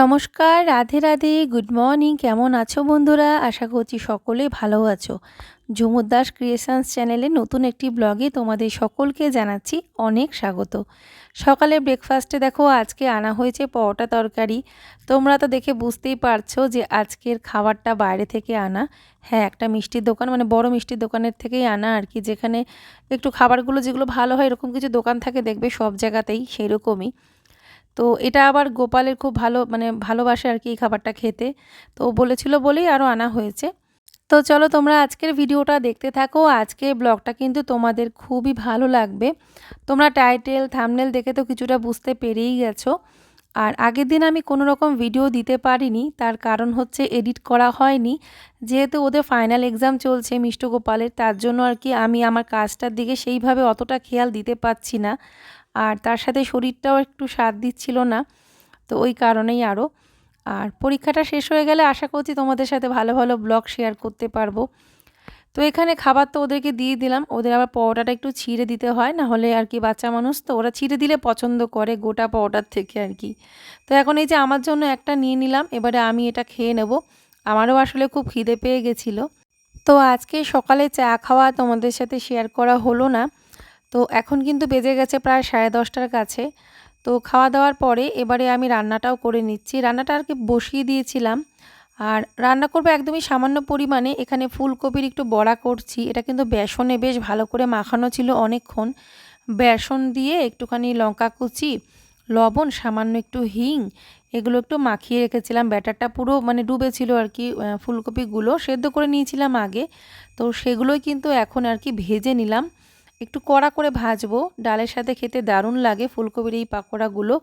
নমস্কার, Radhe Radhe, good morning, কেমন আছো বন্ধুরা? আশা করছি সকলে ভালো আছো। ঝুমুর দাস ক্রিয়েশনস চ্যানেলে নতুন একটি ব্লগে তোমাদের সকলকে জানাচ্ছি অনেক স্বাগত। সকালে ব্রেকফাস্টে দেখো আজকে আনা হয়েছে পরোটা তরকারি। তোমরা তো দেখে বুঝতেই পারছ যে আজকের খাবারটা বাইরে থেকে আনা। হ্যাঁ একটা মিষ্টির দোকান মানে বড় মিষ্টির দোকানের থেকেই আনা আর কি, যেখানে একটু খাবারগুলো যেগুলো ভালো হয়, এরকম কিছু দোকান থাকে, দেখবে সব জায়গাতেই সেই রকমই তো এটা আবার গোপালের খুব ভালো মানে ভালোবাসে আর কি এই খাবারটা খেতে। তো বলেছিল বলেই আরও আনা হয়েছে। তো চলো তোমরা আজকের ভিডিওটা দেখতে থাকো। আজকের ব্লগটা কিন্তু তোমাদের খুবই ভালো লাগবে। তোমরা টাইটেল, থামনেল দেখে তো কিছুটা বুঝতে পেরেই গেছো। আর আগের দিন আমি কোনো রকম ভিডিও দিতে পারিনি, তার কারণ হচ্ছে এডিট করা হয়নি। যেহেতু ওদের ফাইনাল এক্সাম চলছে মিষ্ট গোপালের তার জন্য আর কি আমি আমার কাজটার দিকে সেইভাবে অতটা খেয়াল দিতে পারছি না। আর তার সাথে শরীরটাও একটু সাথ দিচ্ছিল না, তো ওই কারণেই আরও। আর পরীক্ষাটা শেষ হয়ে গেলে আশা করছি তোমাদের সাথে ভালো ভালো ব্লগ শেয়ার করতে পারব। তো এখানে খাবার তো ওদেরকে দিয়ে দিলাম, ওদের আবার পরোটাটা একটু ছিঁড়ে দিতে হয়, না হলে আর কি বাচ্চা মানুষ, তো ওরা ছিঁড়ে দিলে পছন্দ করে গোটা পরোটার থেকে আর কি। তো এখন এই যে আমার জন্য একটা নিয়ে নিলাম, এবারে আমি এটা খেয়ে নেব। আমারও আসলে খুব খিদে পেয়ে গেছিল। তো আজকে সকালে চা খাওয়া তোমাদের সাথে শেয়ার করা হলো না তো এখন কিন্তু বেজে গেছে প্রায় সাড়ে দশটার কাছে। তো খাওয়া দাওয়ার পরে এবারে আমি রান্নাটাও করে নিচ্ছি। রান্নাটা আর কি বসিয়ে দিয়েছিলাম। আর রান্না করব একদমই সামান্য পরিমাণে। এখানে ফুলকপির একটু বড়া করছি। এটা কিন্তু বেসনে বেশ ভালো করে মাখানো ছিল অনেকক্ষণ। বেসন দিয়ে একটুখানি লঙ্কা কুচি, লবণ, সামান্য একটু হিং, এগুলো একটু মাখিয়ে রেখেছিলাম। ব্যাটারটা পুরো মানে ডুবেছিল আর কি ফুলকপিগুলো। সেদ্ধ করে নিয়েছিলাম আগে। তো সেগুলোই কিন্তু এখন আর কি ভেজে নিলাম। একটু কড়া করে ভাজবো। ডালের সাথে খেতে দারুণ লাগে। ফুলকপির এই পাকোড়াগুলো।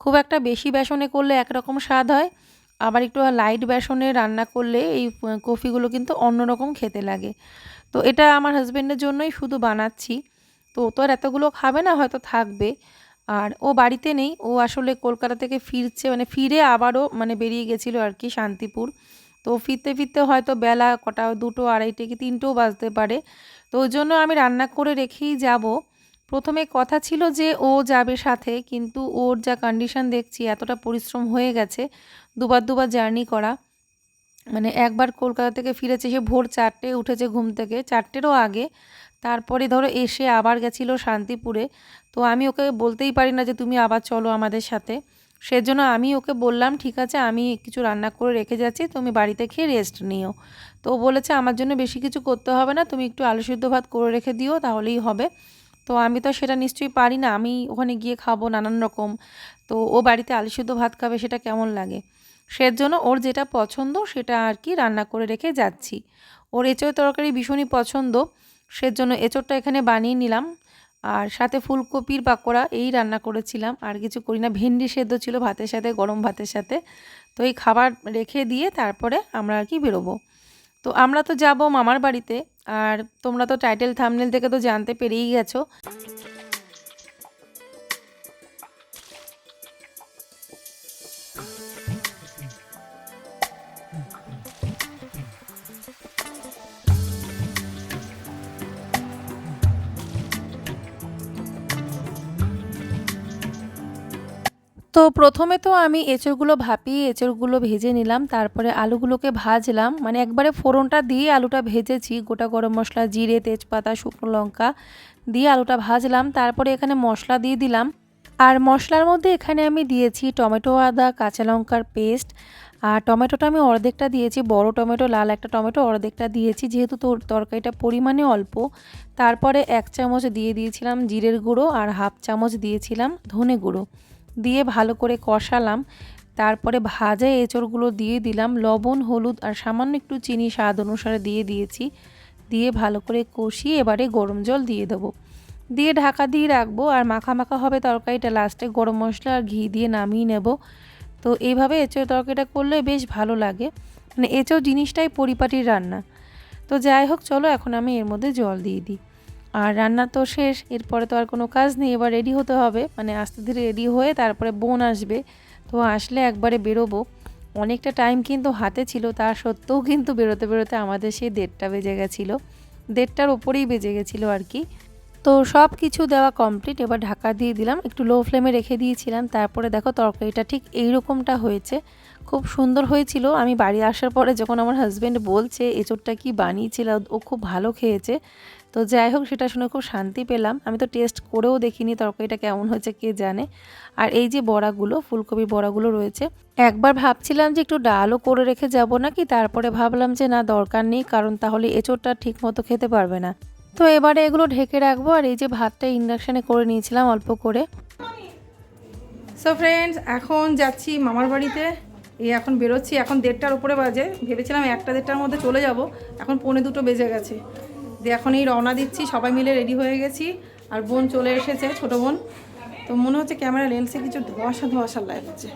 খুব একটা বেশি বেসনে করলে একরকম স্বাদ হয়। আবার একটু লাইট বেসনে রান্না করলে এই কফিগুলো কিন্তু অন্যরকম খেতে লাগে। তো এটা আমার হাজব্যান্ডের জন্যই শুধু বানাচ্ছি। তো ও তো আর এতগুলো খাবে না, হয়তো থাকবে। আর ও বাড়িতে নেই। ও আসলে কলকাতা থেকে ফিরছে মানে ফিরে আবারও মানে বেরিয়ে গেছিল আর কি শান্তিপুর। তো ফিরতে ফিরতে হয়তো বেলা কটা, দুটো, আড়াইটে কি তিনটেও বাজতে পারে। তো ওই জন্য আমি রান্না করে রেখেই যাব। প্রথমে কথা ছিল যে ও যাবে সাথে, কিন্তু ওর যা কন্ডিশন দেখছি, এতটা পরিশ্রম হয়ে গেছে দুবার দুবার জার্নি করা। মানে একবার কলকাতা থেকে ফিরেছে, সে ভোর চারটে উঠেছে ঘুম থেকে, চারটেরও আগে। তারপরে ধরো এসে আবার গেছিল শান্তিপুরে। তো আমি ওকে বলতেই পারি না যে তুমি আবার চলো আমাদের সাথে। সেজন্য আমি ওকে বললাম, ঠিক আছে, আমি কিছু রান্না করে রেখে যাচ্ছি, তুমি বাড়িতে খেয়ে রেস্ট নিও। তো ও বলেছে, আমার জন্য বেশি কিছু করতে হবে না, তুমি একটু আলু সিদ্ধ ভাত করে রেখে দিও, তাহলেই হবে। তো আমি তো সেটা নিশ্চয়ই পারি না, আমি ওখানে গিয়ে খাব নানান রকম। তো ও বাড়িতে আলু সিদ্ধ ভাত খাবে, সেটা কেমন লাগে? সেজন্য ওর যেটা পছন্দ, সেটা আর কি রান্না করে রেখে যাচ্ছি। ওর এঁচোড় তরকারি ভীষণই পছন্দ, সেজন্য এঁচোড়টা এখানে বানিয়ে নিলাম। আর সাথে ফুলকপির পাকোড়া এই রান্না করেছিলাম। আর কিছু করি না, ভেন্ডি সেদ্ধ ছিল ভাতের সাথে, গরম ভাতের সাথে। তো এই খাবার রেখে দিয়ে তারপরে আমরা আর কি বেরোবো। তো আমরা তো যাব মামার বাড়িতে। আর তোমরা তো টাইটেল থামনেল থেকে তো জানতে পেরেই গেছো। তো প্রথমে তো আমি এঁচড়গুলো ভাপিয়ে এঁচড়গুলো ভেজে নিলাম, তারপরে আলুগুলোকে ভাজলাম। মানে একবারে ফোড়নটা দিয়ে আলুটা ভেজেছি, গোটা গরম মশলা, জিরে, তেজপাতা, শুকনো লঙ্কা দিয়ে আলুটা ভাজলাম। তারপরে এখানে মশলা দিয়ে দিলাম। আর মশলার মধ্যে এখানে আমি দিয়েছি টমেটো, আদা, কাঁচা লঙ্কার পেস্ট। আর টমেটোটা আমি অর্ধেকটা দিয়েছি, বড় টমেটো, লাল একটা টমেটো অর্ধেকটা দিয়েছি, যেহেতু তোর তরকারিটা পরিমাণে অল্প। তারপরে এক চামচ দিয়ে দিয়েছিলাম জিরের গুঁড়ো আর হাফ চামচ দিয়েছিলাম ধনে গুঁড়ো। দিয়ে ভালো করে কষালাম। তারপরে ভাজা এঁচড়গুলো দিয়ে দিলাম। লবণ, হলুদ আর সামান্য একটু চিনি স্বাদ অনুসারে দিয়ে দিয়েছি। দিয়ে ভালো করে কষিয়ে এবারে গরম জল দিয়ে দেবো। দিয়ে ঢাকা দিয়ে রাখব আর মাখা মাখা হবে তরকারিটা লাস্টে গরম মশলা আর ঘি দিয়ে নামিয়ে নেব। তো এইভাবে এঁচড় তরকারিটা করলে বেশ ভালো লাগে। মানে এঁচড় জিনিসটাই পরিপাটির রান্না। তো যাই হোক, চলো এখন আমি এর মধ্যে জল দিয়ে দিই। আর রান্না তো শেষ, এরপরে তো আর কোনো কাজ নেই, এবার রেডি হতে হবে। মানে আস্তে ধীরে রেডি হয়ে তারপরে বোন আসবে, তো আসলে একবারে বেরোবো। অনেকটা টাইম কিন্তু হাতে ছিল, তা সত্ত্বেও কিন্তু বেরোতে বেরোতে আমাদের সেই দেড়টা বেজে গেছিল। দেড়টার ওপরেই বেজে গেছিল আর কি। তো সব কিছু দেওয়া কমপ্লিট এবার ঢাকা দিয়ে দিলাম। একটু লো ফ্লেমে রেখে দিয়েছিলাম, তারপরে দেখো তরকারিটা ঠিক এইরকমটা হয়েছে। খুব সুন্দর হয়েছিল। আমি বাড়ি আসার পরে যখন আমার হাজব্যান্ড বলছে, এঁচোড়টা কি বানিয়েছিল? ও খুব ভালো খেয়েছে। তো যাই হোক, সেটা শুনে খুব শান্তি পেলাম। আমি তো টেস্ট করেও দেখিনি তরকারিটা কেমন হয়েছে, কে জানে। আর এই যে বড়াগুলো, ফুলকপি বড়াগুলো রয়েছে, একবার ভাবছিলাম যে একটু ডালও করে রেখে যাব নাকি, তারপরে ভাবলাম যে না, দরকার নেই, কারণ তাহলে এঁচোড়টা ঠিক মতো খেতে পারবে না। তো এবারে এগুলো ঢেকে রাখব, আর এই যে ভাতটা ইন্ডাকশানে করে নিয়েছিলাম অল্প করে। সো ফ্রেন্ডস এখন যাচ্ছি মামার বাড়িতে। এই এখন বেরোচ্ছি, এখন দেড়টার উপরে বাজে। ভেবেছিলাম একটা দেড়টার মধ্যে চলে যাব, এখন পৌনে দুটো বেজে গেছে। দিয়ে এখন এই রওনা দিচ্ছি সবাই মিলে রেডি হয়ে গেছি। আর বোন চলে এসেছে ছোট বোন। তো মনে হচ্ছে ক্যামেরা লেন্সে কিছু ধোঁয়াশা ধোঁয়াশা লাগছে।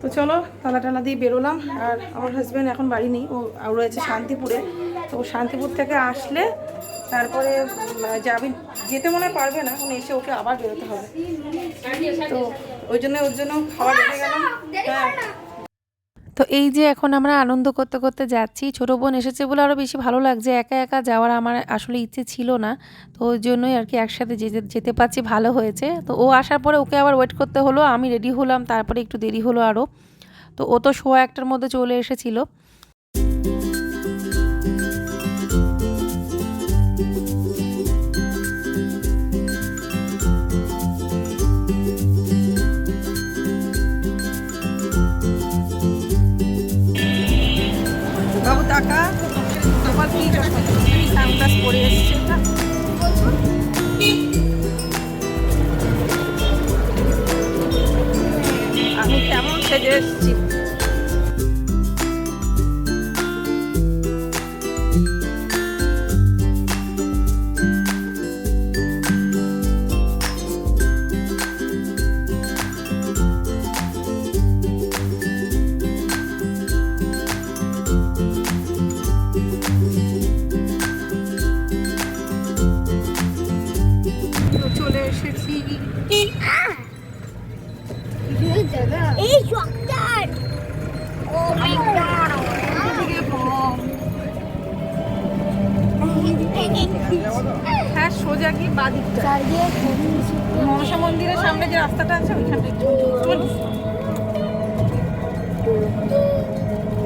তো চলো তালা টালা দিয়ে বেরোলাম। আর আমার হাজব্যান্ড এখন বাড়ি নেই ও আর রয়েছে শান্তিপুরে। তো ও শান্তিপুর থেকে আসলে তারপরে যাবি যেতে মনে পারবে না এখন এসে ওকে আবার বেরোতে হবে। তো ওই জন্য ওর জন্য খাবার রেখে গেলাম হ্যাঁ। তো এই যে এখন আমরা আনন্দ করতে করতে যাচ্ছি, ছোট বোন এসেছে বলে আরও বেশি ভালো লাগছে। একা একা যাওয়ার আমার আসলে ইচ্ছে ছিল না। তো ওই জন্যই আর কি একসাথে যেতে যেতে পারছি, ভালো হয়েছে। তো ও আসার পরে ওকে আবার ওয়েট করতে হলো, আমি রেডি হলাম, তারপরে একটু দেরি হলো আরও তো ও তো শো একটার মধ্যে চলে এসেছিল। সোজা খুবই মনসা মন্দিরের সামনে যে রাস্তাটা আছে ওইখানটা একটু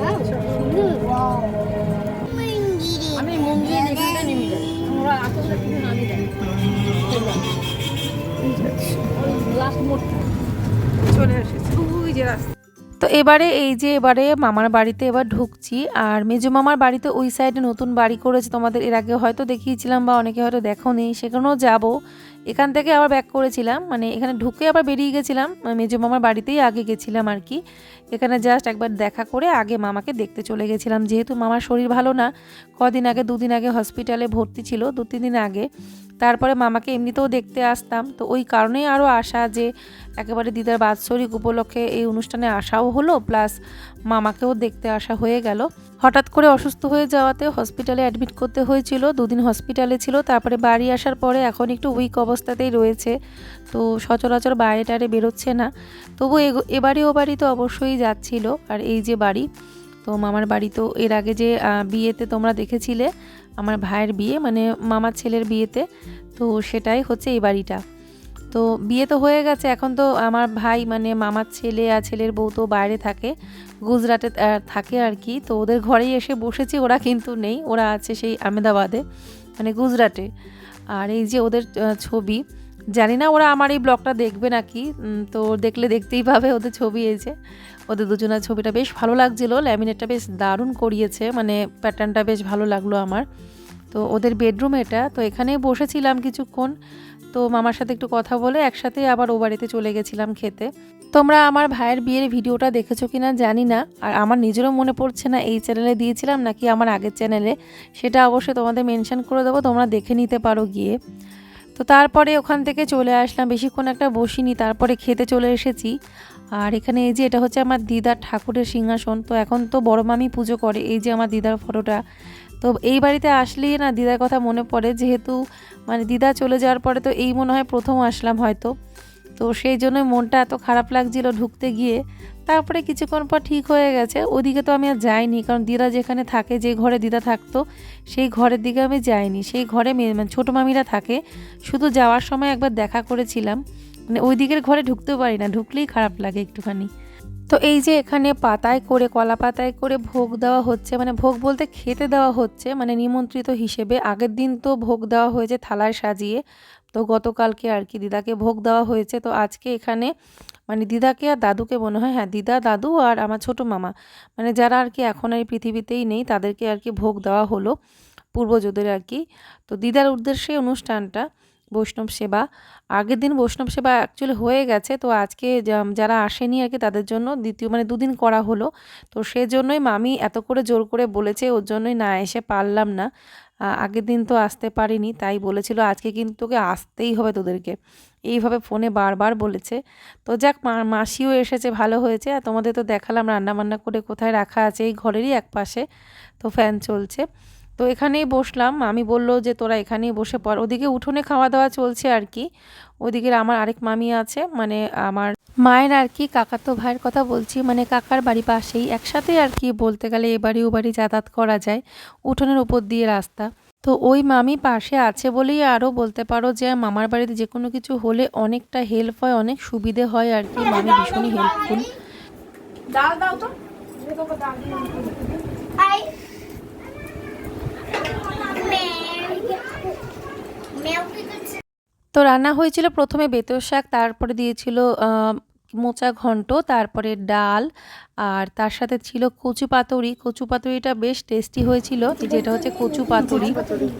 Wow, সুন্দর। Wow. মন্দিরে। আমি মন্দিরে এখানটা নেমে যাই আমরা আসলে কিছু নামি যাই লাস্ট মোড় চলে এসেছি ওই যে রাস্তা তো এবারে এই যে এবারে মামার বাড়িতে এবার ঢুকছি, আর মেজো মামার বাড়িতে ওই সাইডে নতুন বাড়ি করেছে তোমাদের, এর আগে হয়তো দেখিয়েছিলাম বা অনেকে হয়তো দেখো নি সেখানেও যাব। এখান থেকে আবার ব্যাক করেছিলাম। মানে এখানে ঢুকে আবার বেরিয়ে গেছিলাম। মেজো মামার বাড়িতেই আগে গেছিলাম আর কি। এখানে জাস্ট একবার দেখা করে আগে মামাকে দেখতে চলে গেছিলাম। যেহেতু মামার শরীর ভালো না, কদিন আগে, দুদিন আগে হসপিটালে ভর্তি ছিল দু তিন দিন আগে। তারপরে মামাকে এমনিতেও দেখতে আসতাম। তো ওই কারণেই আরও আসা যে একেবারে দিদার বাৎসরিক উপলক্ষে এই অনুষ্ঠানে আসাও হলো প্লাস মামাকেও দেখতে আসা হয়ে গেল। হঠাৎ করে অসুস্থ হয়ে যাওয়াতে হসপিটালে অ্যাডমিট করতে হয়েছিল, দুদিন হসপিটালে ছিল, তারপরে বাড়ি আসার পরে এখন একটু উইক অবস্থাতেই রয়েছে। তো সচরাচর বাইরে টারে বেরোচ্ছে না। তবু এবারে ও বাড়ি তো অবশ্যই যাচ্ছিল। আর এই যে বাড়ি, তো মামার বাড়ি তো এর আগে যে বিয়েতে তোমরা দেখেছিলে, আমার ভাইয়ের বিয়ে মানে মামার ছেলের বিয়েতে, তো সেটাই হচ্ছে এই বাড়িটা। তো বিয়ে তো হয়ে গেছে। এখন তো আমার ভাই মানে মামার ছেলে আর ছেলের বউ তো বাইরে থাকে, গুজরাটে থাকে আর কি। তো ওদের ঘরেই এসে বসেছি, ওরা কিন্তু নেই, ওরা আছে সেই আহমেদাবাদে মানে গুজরাটে। আর এই যে ওদের ছবি, জানি না ওরা আমার এই ব্লগটা দেখবে নাকি তো দেখলে দেখতেই পাবে ওদের ছবি যে। ওদের দুজনের ছবিটা বেশ ভালো লাগছিল, ল্যামিনেটটা বেশ দারুণ করিয়েছে মানে প্যাটার্নটা বেশ ভালো লাগল আমার। তো ওদের বেডরুম এটা, তো এখানেই বসেছিলাম কিছুক্ষণ। তো মামার সাথে একটু কথা বলে একসাথে আবার ও বাড়িতে চলে গেছিলাম খেতে। তোমরা আমার ভাইয়ের বিয়ের ভিডিওটা দেখেছ কিনা জানি না, আর আমার নিজেরও মনে পড়ছে না এই চ্যানেলে দিয়েছিলাম নাকি আমার আগের চ্যানেলে। সেটা অবশ্যই তোমাদের মেনশন করে দেবো, তোমরা দেখে নিতে পারো গিয়ে। তো তারপরে ওখান থেকে চলে আসলাম, বেশিক্ষণ একটা বসিনি, তারপরে খেতে চলে এসেছি। আর এখানে এই যে এটা হচ্ছে আমার দিদার ঠাকুরের সিংহাসন, তো এখন তো বড় মামি পুজো করে, এই যে আমার দিদার ফটোটা। তো এই বাড়িতে আসলেই না দিদার কথা মনে পড়ে। যেহেতু মানে দিদা চলে যাওয়ার পরে তো এই মনে হয় প্রথম আসলাম হয়তো। তো সেই জন্যই মনটা এত খারাপ লাগছিল ঢুকতে গিয়ে। তারপরে কিছুক্ষণ পর ঠিক হয়ে গেছে। ওদিকে তো আমি আর যাইনি, কারণ দিদা যেখানে থাকে, যে ঘরে দিদা থাকতো, সেই ঘরের দিকে আমি যাইনি। সেই ঘরে মেয়ে মানে ছোটো মামিরা থাকে, শুধু যাওয়ার সময় একবার দেখা করেছিলাম। মানে ওই দিকের ঘরে ঢুকতেও পারি না, ঢুকলেই খারাপ লাগে একটুখানি। তো এই যে এখানে পাতায় করে, কলা পাতায় করে ভোগ দেওয়া হচ্ছে মানে ভোগ বলতে খেতে দেওয়া হচ্ছে মানে নিমন্ত্রিত হিসেবে। আগের দিন তো ভোগ দেওয়া হয়েছে থালায় সাজিয়ে, তো গতকালকে আর কি দিদাকে ভোগ দেওয়া হয়েছে। তো আজকে এখানে মানে দিদাকে আর দাদুকে মনে হয় হ্যাঁ দিদা, দাদু আর আমার ছোটো মামা মানে যারা আর কি এখন আর এই পৃথিবীতেই নেই, তাদেরকে আর কি ভোগ দেওয়া হলো পূর্বজদের আর কি। তো দিদার উদ্দেশ্যে অনুষ্ঠানটা বৈষ্ণব সেবা। আগের দিন বৈষ্ণব সেবা অ্যাকচুয়ালি হয়ে গেছে, তো আজকে যারা আসেনি আর কি তাদের জন্য দ্বিতীয় মানে দুদিন করা হলো। তো সেজন্যই মামি এত করে জোর করে বলেছে, ওর জন্যই না এসে পারলাম না। আগের দিন তো আসতে পারিনি, তাই বলেছিল, আজকে কিন্তু তোকে আসতেই হবে তোদেরকে। এইভাবে ফোনে বারবার বলেছে। তো যাক মাসিও এসেছে, ভালো হয়েছে। আর তোমাদের তো দেখালাম রান্না বান্না করে কোথায় রাখা আছে, এই ঘরেরই এক পাশে তো ফ্যান চলছে। তো এখানেই বসলাম। আমি বলল যে তোরা এখানেই বসে পড়। ওদিকে উঠোনে খাওয়া দাওয়া চলছে আর কি। ওদিকে আমার আরেক মামি আছে মানে আমার মায়ের আর কি কাকাতো ভাইয়ের কথা বলছি। মানে কাকার বাড়ি পাশেই। একসাথে আর কি বলতে গেলে এ বাড়ি ও বাড়ি যাতায়াত করা যায় উঠোনের উপর দিয়ে রাস্তা। তো ওই মামি পাশে আছে বলেই আরও বলতে পারো যে মামার বাড়িতে যে কোনো কিছু হলে অনেকটা হেল্প হয় অনেক সুবিধে হয় আর কি। মামি ভীষণই হেল্পফুল ডাল দাও তো। তো রান্না হয়েছিল প্রথমে বেতর শাক, তারপরে দিয়েছিল মোচা ঘন্ট, তারপরে ডাল, আর তার সাথে ছিল কচু পাতুরি। কচু পাতুরিটা বেশ টেস্টি হয়েছিল যেটা হচ্ছে কচু পাতুরি,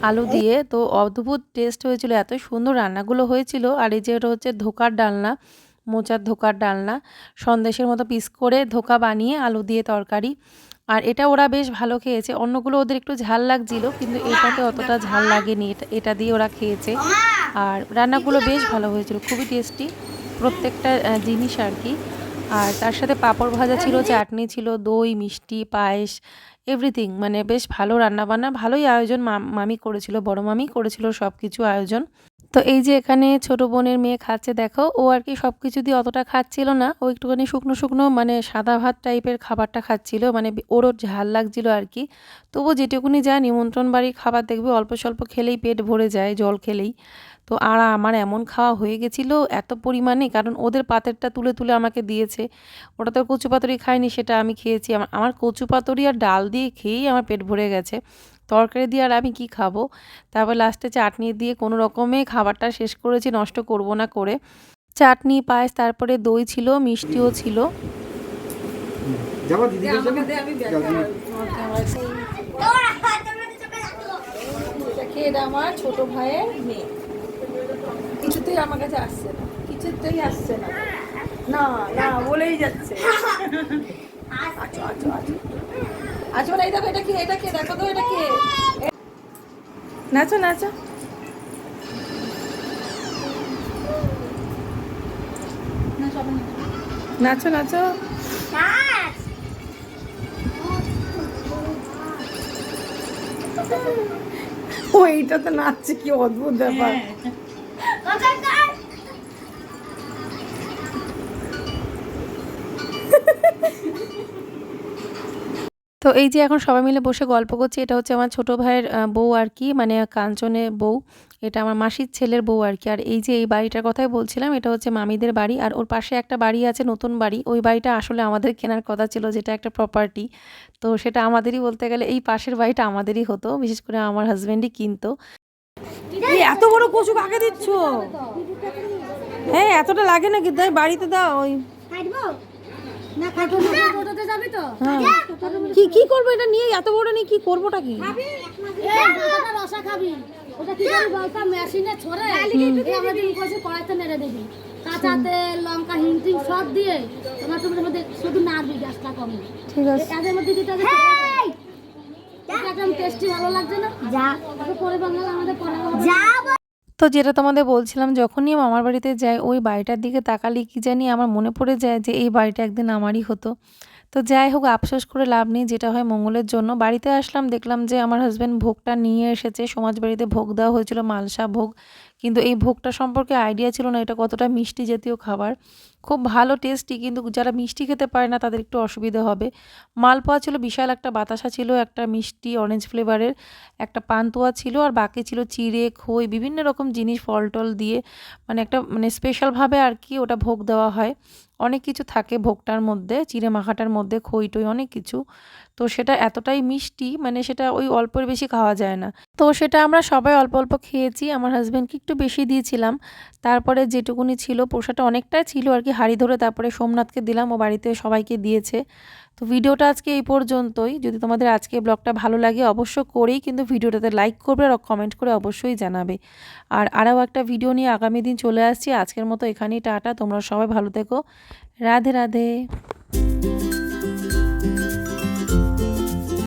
আলু দিয়ে। তো অদ্ভুত টেস্ট হয়েছিল, এত সুন্দর রান্নাগুলো হয়েছিল। আর এই যেটা হচ্ছে ধোকার ডালনা, মোচার ধোকার ডালনা। সন্দেশের মতো পিস করে ধোকা বানিয়ে আলু দিয়ে তরকারি। আর এটা ওরা বেশ ভালো খেয়েছে। অন্যগুলো ওদের একটু ঝাল লাগছিল, কিন্তু এটাতে অতটা ঝাল লাগেনি। এটা দিয়ে ওরা খেয়েছে। আর রান্নাগুলো বেশ ভালো হয়েছিল, খুবই টেস্টি। প্রত্যেকটা জিনিস আর কি। আর তার সাথে পাঁপড় ভাজা ছিল, চাটনি ছিল, দই, মিষ্টি, পায়েস এভরিথিং মানে বেশ ভালো রান্নাবান্না, ভালোই আয়োজন মামি করেছিল, বড় মামি করেছিল সব কিছু আয়োজন। তো এই যে এখানে ছোট বোনের মেয়ে খাচ্ছে, দেখো, ও আর কি সব কিছু দিয়ে অতটা খাচ্ছিল না। ও একটুখানি শুকনো শুকনো মানে সাদা ভাত টাইপের খাবারটা খাচ্ছিল মানে ওরও ঝাল লাগছিল আর কি। তবু যেটুকুনি যা নিমন্ত্রণ বাড়ির খাবার দেখবে, অল্প স্বল্প খেলেই পেট ভরে যায়, জল খেলেই। তো আর আমার এমন খাওয়া হয়ে গেছিল এত পরিমাণে, কারণ ওদের পাতেরটা তুলে তুলে আমাকে দিয়েছে। ওটা তো কচু পাতুরি খাইনি সেটা আমি খেয়েছি। আমার আমার কচু পাতুরি আর ডাল দিয়ে খেয়েই আমার পেট ভরে গেছে। তরকারি দিয়ে আর আমি কি খাব? তারপর লাস্টে চাটনি দিয়ে কোনো রকমে খাবারটা শেষ করেছি নষ্ট করব না করে। চাটনি পায়েস তারপরে দই ছিল মিষ্টিও ছিল। আমার ছোট ভাইয়ের মেয়ে। কিছুতেই আমার কাছে আসছে না। কিছুতেই আসছে না। না না বলেই যাচ্ছে। আচ্ছা আচ্ছা আচ্ছা। আচ্ছা কে নাচো নাচো। নাচো নাচো। ও, এইটা তো নাচছে, কি অদ্ভুত ব্যাপার। তো এই যে এখন সবাই মিলে বসে গল্প করছি এটা হচ্ছে আমার ছোট ভাইয়ের বউ আর কি মানে কাঞ্চনের বউ। এটা আমার মাসির ছেলের বউ আর কি। আর এই যে এই বাড়িটার কথাই বলছিলাম এটা হচ্ছে মামিদের বাড়ি। আর ওর পাশে একটা বাড়ি আছে নতুন বাড়ি। ওই বাড়িটা আসলে আমাদের কেনার কথা ছিল যেটা একটা প্রপার্টি তো সেটা আমাদেরই বলতে গেলে এই পাশের বাড়িটা আমাদেরই হতো বিশেষ করে আমার হাজব্যান্ডই কিনতো। এত বড় কচু কাকে দিচ্ছ? হ্যাঁ এতটা লাগে না কিন্তু বাড়িতে দাও ওই। কি কি করব এটা নিয়ে? এত বড় নিয়ে কি করবোটা কি? রসা খাবি। ওটা কি করবি মেশিনে ছড়ে। আমরা দিন কষে কড়াইতে নেড়ে দিবি। কাঁচা তেল লঙ্কা হিং টিং সব দিয়ে তোমার তোমার মধ্যে শুধু নাড়বি গ্যাসটা কমে। ঠিক আছে। এদের মধ্যে দিতে হবে একদম টেস্টি ভালো লাগছে না? যা। পরে বাংলা আমাদের পরে যা তো যেটা তোমাদের বলছিলাম, যখনই মামার বাড়িতে যাই, ওই বাড়িটার দিকে তাকালে কি জানি আমার মনে পড়ে যায় যে এই বাড়িটা একদিন আমারই হতো। তো যাই হোক, আফসোস করে লাভ নেই, যেটা হয় মঙ্গলের জন্য। বাড়িতে আসলাম, দেখলাম যে আমার হাজব্যান্ড ভোগটা নিয়ে এসেছে। সমাজ বাড়িতে ভোগ দেওয়া হয়েছিল, মালসা ভোগ। কিন্তু এই ভোগটা সম্পর্কে আইডিয়া ছিল না, এটা কতটা মিষ্টি জাতীয় খাবার। খুব ভালো টেস্টি কিন্তু যারা মিষ্টি খেতে পারে না, তাদের একটু অসুবিধা হবে। মালপোয়া ছিল, বিশাল একটা বাতাসা ছিল, একটা মিষ্টি অরেঞ্জ ফ্লেভারের একটা পান্তুয়া ছিল, আর বাকি ছিল চিড়ে, খই, বিভিন্ন রকম জিনিস ফল টল দিয়ে। মানে একটা মানে স্পেশালভাবে আর কি ওটা ভোগ দেওয়া হয়। অনেক কিছু থাকে ভোগটার মধ্যে, চিড়ে মাখাটার মধ্যে খই টই অনেক কিছু। তো সেটা এতটাই মিষ্টি মানে সেটা ওই অল্পের বেশি খাওয়া যায় না। তো সেটা আমরা সবাই অল্প অল্প খেয়েছি, আমার হাজব্যান্ডকে একটু বেশি দিয়েছিলাম। তারপরে যেটুকুনি ছিল, পোষাটা অনেকটাই ছিল আর কি, হাড়ি ধরে তারপরে সোমনাথকে দিলাম, ও বাড়িতে সবাইকে দিয়েছে। তো ভিডিওটা আজকে এই পর্যন্তই। যদি তোমাদের আজকে ব্লগটা ভালো লাগে অবশ্য করেই কিন্তু ভিডিওটাতে লাইক করবে আর কমেন্ট করে অবশ্যই জানাবে। আর আরও একটা ভিডিও নিয়ে আগামী দিন চলে আসছি। আজকের মতো এখানেই টাটা, তোমরা সবাই ভালো থেকো। রাধে রাধে।